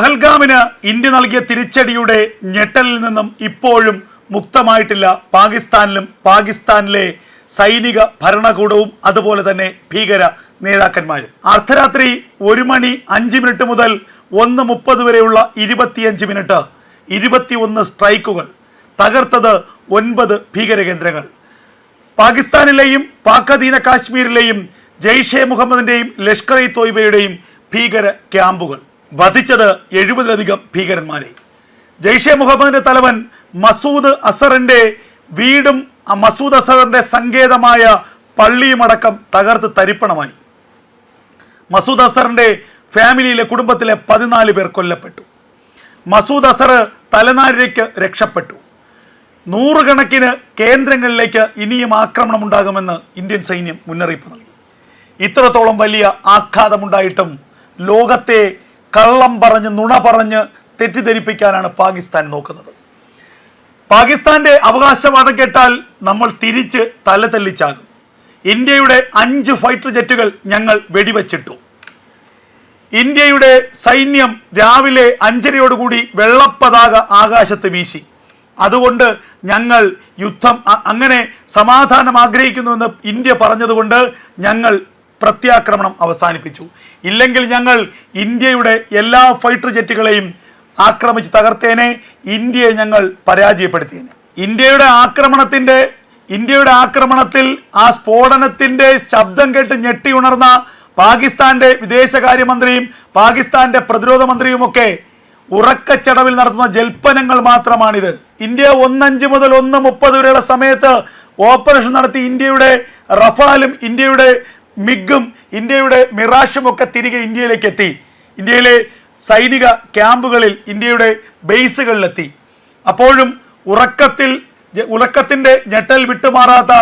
പഹൽഗാമിന് India നൽകിയ തിരിച്ചടിയുടെ ഞെട്ടലിൽ നിന്നും ഇപ്പോഴും മുക്തമായിട്ടില്ല. പാകിസ്ഥാനിലും പാകിസ്ഥാനിലെ സൈനിക ഭരണകൂടവും അതുപോലെ തന്നെ ഭീകര നേതാക്കന്മാരും. അർദ്ധരാത്രി ഒരു മണി അഞ്ച് മിനിറ്റ് മുതൽ ഒന്ന് മുപ്പത് വരെയുള്ള ഇരുപത്തിയഞ്ച് മിനിറ്റ് ഇരുപത്തിയൊന്ന് സ്ട്രൈക്കുകൾ തകർത്തത് ഒൻപത് ഭീകര കേന്ദ്രങ്ങൾ. പാകിസ്ഥാനിലെയും പാക്കധീന കാശ്മീരിലെയും ജെയ്ഷെ മുഹമ്മദിന്റെയും ലഷ്കർ ഇ തോയ്ബയുടെയും ഭീകര ക്യാമ്പുകൾ. വധിച്ചത് എഴുപതിലധികം ഭീകരന്മാരെ. ജെയ്ഷെ മുഹമ്മദിന്റെ തലവൻ മസൂദ് അസറിന്റെ വീടും മസൂദ് അസറിന്റെ സങ്കേതമായ പള്ളിയുമടക്കം തകർത്ത് തരിപ്പണമായി. മസൂദ് അസറിന്റെ ഫാമിലിയിലെ കുടുംബത്തിലെ പതിനാല് പേർ കൊല്ലപ്പെട്ടു. മസൂദ് അസർ തലനാരിഴയ്ക്ക് രക്ഷപ്പെട്ടു. നൂറുകണക്കിന് കേന്ദ്രങ്ങളിലേക്ക് ഇനിയും ആക്രമണം ഉണ്ടാകുമെന്ന് ഇന്ത്യൻ സൈന്യം മുന്നറിയിപ്പ് നൽകി. ഇത്രത്തോളം വലിയ ആഘാതമുണ്ടായിട്ടും ലോകത്തെ കള്ളം പറഞ്ഞ് നുണ പറഞ്ഞ് തെറ്റിദ്ധരിപ്പിക്കാനാണ് പാകിസ്ഥാൻ നോക്കുന്നത്. പാകിസ്ഥാന്റെ അവകാശവാദം കേട്ടാൽ നമ്മൾ തിരിച്ച് തല തെല്ലിച്ചാകും. ഇന്ത്യയുടെ അഞ്ച് ഫൈറ്റർ ജെറ്റുകൾ ഞങ്ങൾ വെടിവെച്ചിട്ടു. ഇന്ത്യയുടെ സൈന്യം രാവിലെ അഞ്ചരയോടുകൂടി വെള്ളപ്പതാക ആകാശത്ത് വീശി. അതുകൊണ്ട് ഞങ്ങൾ യുദ്ധം അങ്ങനെ സമാധാനം ആഗ്രഹിക്കുന്നുവെന്ന് ഇന്ത്യ പറഞ്ഞതുകൊണ്ട് ഞങ്ങൾ പ്രത്യാക്രമണം അവസാനിപ്പിച്ചു. ഇല്ലെങ്കിൽ ഞങ്ങൾ ഇന്ത്യയുടെ എല്ലാ ഫൈറ്റർ ജെറ്റുകളെയും ആക്രമിച്ച് തകർത്തേനെ ഇന്ത്യയെ ഞങ്ങൾ പരാജയപ്പെടുത്തിയേനെ. ഇന്ത്യയുടെ ആക്രമണത്തിന്റെ ഇന്ത്യയുടെ ആക്രമണത്തിൽ ആ സ്ഫോടനത്തിന്റെ ശബ്ദം കേട്ട് ഞെട്ടി ഞെട്ടിയുണർന്ന പാകിസ്ഥാന്റെ വിദേശകാര്യമന്ത്രിയും പാകിസ്ഥാന്റെ പ്രതിരോധ മന്ത്രിയുമൊക്കെ ഉറക്കച്ചടവിൽ നടത്തുന്ന ജൽപ്പനങ്ങൾ മാത്രമാണിത്. ഇന്ത്യ ഒന്നഞ്ച് മുതൽ ഒന്ന് മുപ്പത് വരെയുള്ള സമയത്ത് ഓപ്പറേഷൻ നടത്തി ഇന്ത്യയുടെ റഫാലും ഇന്ത്യയുടെ മിഗും ഇന്ത്യയുടെ മിറാഷും ഒക്കെ തിരികെ ഇന്ത്യയിലേക്ക് എത്തി ഇന്ത്യയിലെ സൈനിക ക്യാമ്പുകളിൽ ഇന്ത്യയുടെ ബേസുകളിലെത്തി. അപ്പോഴും ഉറക്കത്തിൽ ഉറക്കത്തിന്റെ ഞെട്ടൽ വിട്ടുമാറാത്ത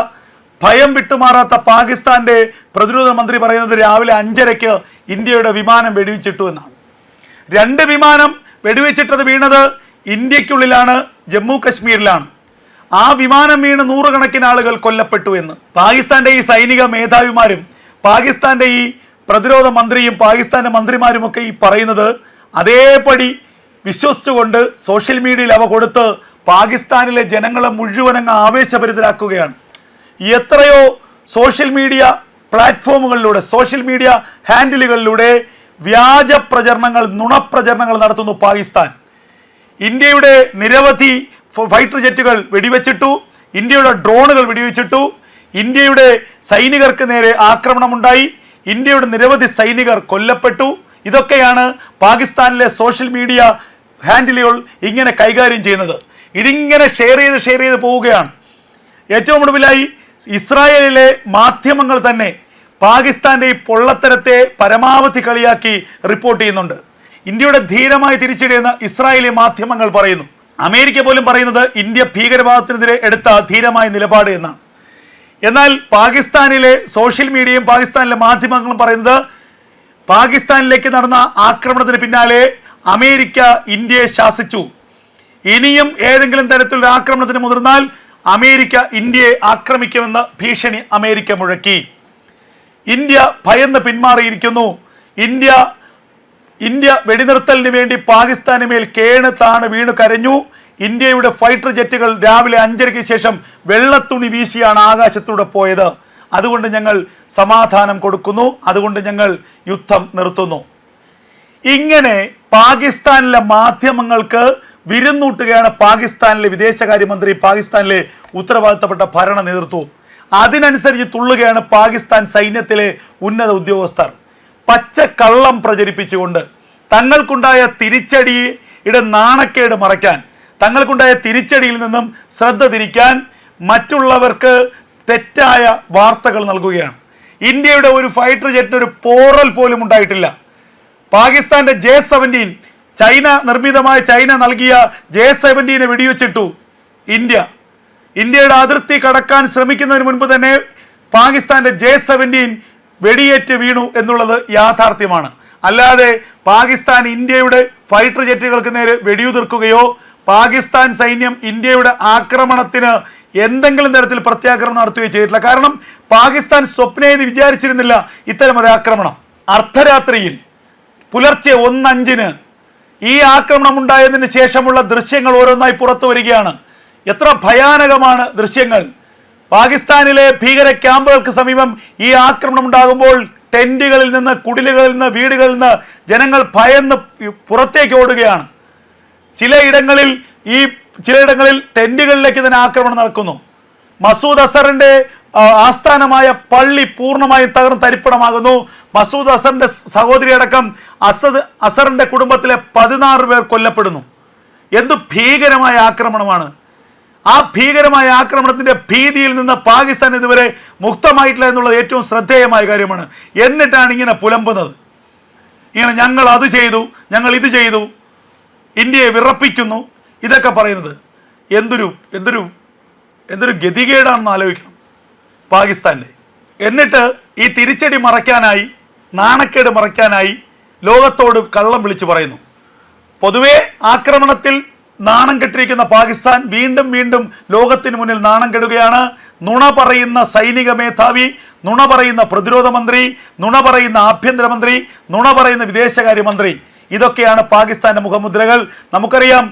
ഭയം വിട്ടുമാറാത്ത പാകിസ്ഥാന്റെ പ്രതിരോധ മന്ത്രി പറയുന്നത് രാവിലെ അഞ്ചരയ്ക്ക് ഇന്ത്യയുടെ വിമാനം വെടിവെച്ചിട്ടു എന്നാണ്. രണ്ട് വിമാനം വെടിവെച്ചിട്ടത് വീണത് ഇന്ത്യക്കുള്ളിലാണ് ജമ്മു കശ്മീരിലാണ് ആ വിമാനം വീണ് നൂറുകണക്കിന് ആളുകൾ കൊല്ലപ്പെട്ടു എന്ന്. പാകിസ്ഥാന്റെ ഈ സൈനിക മേധാവിമാരും പാകിസ്ഥാന്റെ ഈ പ്രതിരോധ മന്ത്രിയും പാകിസ്ഥാന്റെ മന്ത്രിമാരുമൊക്കെ ഈ പറയുന്നത് അതേപടി വിശ്വസിച്ചുകൊണ്ട് സോഷ്യൽ മീഡിയയിൽ അവ കൊടുത്ത് പാകിസ്ഥാനിലെ ജനങ്ങളെ മുഴുവൻ അങ്ങ് ആവേശഭരിതരാക്കുകയാണ്. എത്രയോ സോഷ്യൽ മീഡിയ പ്ലാറ്റ്ഫോമുകളിലൂടെ സോഷ്യൽ മീഡിയ ഹാൻഡിലുകളിലൂടെ വ്യാജ പ്രചരണങ്ങൾ നുണപ്രചരണങ്ങൾ നടത്തുന്നു പാകിസ്ഥാൻ. ഇന്ത്യയുടെ നിരവധി ഫൈറ്റർ ജെറ്റുകൾ വെടിവെച്ചിട്ടു ഇന്ത്യയുടെ ഡ്രോണുകൾ വെടിവെച്ചിട്ടു ഇന്ത്യയുടെ സൈനികർക്ക് നേരെ ആക്രമണമുണ്ടായി. ഇന്ത്യയുടെ നിരവധി സൈനികർ കൊല്ലപ്പെട്ടു. ഇതൊക്കെയാണ് പാകിസ്ഥാനിലെ സോഷ്യൽ മീഡിയ ഹാൻഡിലുകൾ ഇങ്ങനെ കൈകാര്യം ചെയ്യുന്നത്. ഇതിങ്ങനെ ഷെയർ ചെയ്ത് ഷെയർ ചെയ്ത് പോവുകയാണ്. ഏറ്റവും ഒടുവിലായി ഇസ്രായേലിലെ മാധ്യമങ്ങൾ തന്നെ പാകിസ്ഥാന്റെ ഈ പൊള്ളത്തരത്തെ പരമാവധി കളിയാക്കി റിപ്പോർട്ട് ചെയ്യുന്നുണ്ട്. ഇന്ത്യയുടെ ധീരമായി തിരിച്ചടിയെന്ന് ഇസ്രായേലി മാധ്യമങ്ങൾ പറയുന്നു. അമേരിക്ക പോലും പറയുന്നത് ഇന്ത്യ ഭീകരവാദത്തിനെതിരെ എടുത്ത ധീരമായ നിലപാട് എന്നാണ്. എന്നാൽ പാകിസ്ഥാനിലെ സോഷ്യൽ മീഡിയയും പാകിസ്ഥാനിലെ മാധ്യമങ്ങളും പറയുന്നത് പാകിസ്ഥാനിലേക്ക് നടന്ന ആക്രമണത്തിന് പിന്നാലെ അമേരിക്ക ഇന്ത്യയെ ശാസിച്ചു. ഇനിയും ഏതെങ്കിലും തരത്തിലുള്ള ആക്രമണത്തിന് മുതിർന്നാൽ അമേരിക്ക ഇന്ത്യയെ ആക്രമിക്കുമെന്ന് ഭീഷണി അമേരിക്ക മുഴക്കി. ഇന്ത്യ ഭയന്ന് പിന്മാറിയിരിക്കുന്നു. ഇന്ത്യ ഇന്ത്യ വെടിനിർത്തലിന് വേണ്ടി പാകിസ്ഥാന് മേൽ കേണ് താണ് വീണ് കരഞ്ഞു. ഇന്ത്യയുടെ ഫൈറ്റർ ജെറ്റുകൾ രാവിലെ അഞ്ചരയ്ക്ക് ശേഷം വെള്ളത്തുണി വീശിയാണ് ആകാശത്തൂടെ പോയത്. അതുകൊണ്ട് ഞങ്ങൾ സമാധാനം കൊടുക്കുന്നു. അതുകൊണ്ട് ഞങ്ങൾ യുദ്ധം നിർത്തുന്നു. ഇങ്ങനെ പാകിസ്ഥാനിലെ മാധ്യമങ്ങൾക്ക് വിരുന്നൂട്ടുകയാണ് പാകിസ്ഥാനിലെ വിദേശകാര്യമന്ത്രി പാകിസ്ഥാനിലെ ഉത്തരവാദിത്തപ്പെട്ട ഭരണ നേതൃത്വവും അതിനനുസരിച്ച് തുള്ളുകയാണ് പാകിസ്ഥാൻ സൈന്യത്തിലെ ഉന്നത ഉദ്യോഗസ്ഥർ. പച്ച കള്ളം പ്രചരിപ്പിച്ചുകൊണ്ട് തങ്ങൾക്കുണ്ടായ തിരിച്ചടിയുടെ നാണക്കേട് മറയ്ക്കാൻ തങ്ങൾക്കുണ്ടായ തിരിച്ചടിയിൽ നിന്നും ശ്രദ്ധ തിരിക്കാൻ മറ്റുള്ളവർക്ക് തെറ്റായ വാർത്തകൾ നൽകുകയാണ്. ഇന്ത്യയുടെ ഒരു ഫൈറ്റർ ജെറ്റിന് ഒരു പോറൽ പോലും ഉണ്ടായിട്ടില്ല. പാകിസ്ഥാന്റെ ജെ സെവന്റീൻ ചൈന നിർമ്മിതമായ ചൈന നൽകിയ ജെ സെവന്റീനെ വെടിവെച്ചിട്ടു ഇന്ത്യ. ഇന്ത്യയുടെ അതിർത്തി കടക്കാൻ ശ്രമിക്കുന്നതിന് മുൻപ് തന്നെ പാകിസ്ഥാന്റെ ജെ സെവന്റീൻ വെടിയേറ്റ് വീണു എന്നുള്ളത് യാഥാർത്ഥ്യമാണ്. അല്ലാതെ പാകിസ്ഥാൻ ഇന്ത്യയുടെ ഫൈറ്റർ ജെറ്റുകൾക്ക് നേരെ വെടിയുതിർക്കുകയോ പാകിസ്ഥാൻ സൈന്യം ഇന്ത്യയുടെ ആക്രമണത്തിന് എന്തെങ്കിലും തരത്തിൽ പ്രത്യാക്രമണം നടത്തുകയോ ചെയ്തിട്ടില്ല. കാരണം പാകിസ്ഥാൻ സ്വപ്നയെന്ന് വിചാരിച്ചിരുന്നില്ല ഇത്തരം ഒരു ആക്രമണം. അർദ്ധരാത്രിയിൽ പുലർച്ചെ ഒന്നഞ്ചിന് ഈ ആക്രമണം ഉണ്ടായതിന് ശേഷമുള്ള ദൃശ്യങ്ങൾ ഓരോന്നായി പുറത്തു വരികയാണ്. എത്ര ഭയാനകമാണ് ദൃശ്യങ്ങൾ. പാകിസ്ഥാനിലെ ഭീകര ക്യാമ്പുകൾക്ക് സമീപം ഈ ആക്രമണം ഉണ്ടാകുമ്പോൾ ടെന്റുകളിൽ നിന്ന് കുടിലുകളിൽ നിന്ന് വീടുകളിൽ നിന്ന് ജനങ്ങൾ ഭയന്ന് പുറത്തേക്ക് ഓടുകയാണ്. ചിലയിടങ്ങളിൽ ഈ ചിലയിടങ്ങളിൽ ടെന്റുകളിലേക്ക് തന്നെ ആക്രമണം നടക്കുന്നു. മസൂദ് അസറിന്റെ ആസ്ഥാനമായ പള്ളി പൂർണമായും തകർന്ന് തരിപ്പണമാകുന്നു. മസൂദ് അസറിന്റെ സഹോദരി അടക്കം അസദ് അസറിന്റെ കുടുംബത്തിലെ പതിനാറ് പേർ കൊല്ലപ്പെടുന്നു. എന്ത് ഭീകരമായ ആക്രമണമാണ്. ആ ഭീകരമായ ആക്രമണത്തിന്റെ ഭീതിയിൽ നിന്ന് പാകിസ്ഥാൻ ഇതുവരെ മുക്തമായിട്ടില്ല എന്നുള്ളത് ഏറ്റവും ശ്രദ്ധേയമായ കാര്യമാണ്. എന്നിട്ടാണ് ഇങ്ങനെ പുലമ്പുന്നത്. ഇങ്ങനെ ഞങ്ങൾ അത് ചെയ്തു ഞങ്ങൾ ഇത് ചെയ്തു ഇന്ത്യയെ വിറപ്പിക്കുന്നു. ഇതൊക്കെ പറയുന്നത് എന്തൊരു എന്തൊരു എന്തൊരു ഗതികേടാണെന്ന് ആലോചിക്കണം പാകിസ്ഥാന്റെ എന്നിട്ട് ഈ തിരിച്ചടി മറയ്ക്കാനായി നാണക്കേട് മറയ്ക്കാനായി ലോകത്തോട് കള്ളം വിളിച്ചു പറയുന്നു. പൊതുവെ ആക്രമണത്തിൽ നാണം കെട്ടിരിക്കുന്ന പാകിസ്ഥാൻ വീണ്ടും വീണ്ടും ലോകത്തിന് മുന്നിൽ നാണം കെടുകയാണ്. നുണ പറയുന്ന സൈനിക മേധാവി നുണ പറയുന്ന പ്രതിരോധ മന്ത്രി നുണ പറയുന്ന ആഭ്യന്തരമന്ത്രി നുണ പറയുന്ന വിദേശകാര്യമന്ത്രി ഇതൊക്കെയാണ് പാകിസ്ഥാന്റെ മുഖമുദ്രകൾ. നമുക്കറിയാം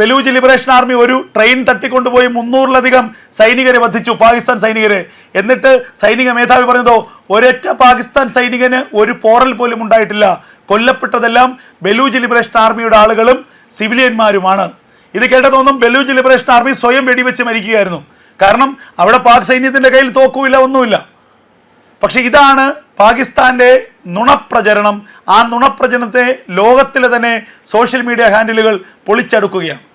ബലൂജ് ലിബറേഷൻ ആർമി ഒരു ട്രെയിൻ തട്ടിക്കൊണ്ടുപോയി മുന്നൂറിലധികം സൈനികരെ വധിച്ചു പാകിസ്ഥാൻ സൈനികരെ. എന്നിട്ട് സൈനിക മേധാവി പറഞ്ഞതോ ഒരൊറ്റ പാകിസ്ഥാൻ സൈനികന് ഒരു പോറൽ പോലും ഉണ്ടായിട്ടില്ല. കൊല്ലപ്പെട്ടതെല്ലാം ബലൂജ് ലിബറേഷൻ ആർമിയുടെ ആളുകളും സിവിലിയന്മാരുമാണ്. ഇത് കേട്ടതൊന്നും ബലൂജ് ലിബറേഷൻ ആർമി സ്വയം വെടിവെച്ച് മരിക്കുകയായിരുന്നു. കാരണം അവിടെ പാക് സൈന്യത്തിന്റെ കയ്യിൽ തോക്കുമില്ല ഒന്നുമില്ല. പക്ഷെ ഇതാണ് പാകിസ്ഥാന്റെ നുണപ്രചരണം. ആ നുണപ്രചരണത്തെ ലോകത്തിലെ തന്നെ സോഷ്യൽ മീഡിയ ഹാൻഡിലുകൾ പൊളിച്ചടുക്കുകയാണ്.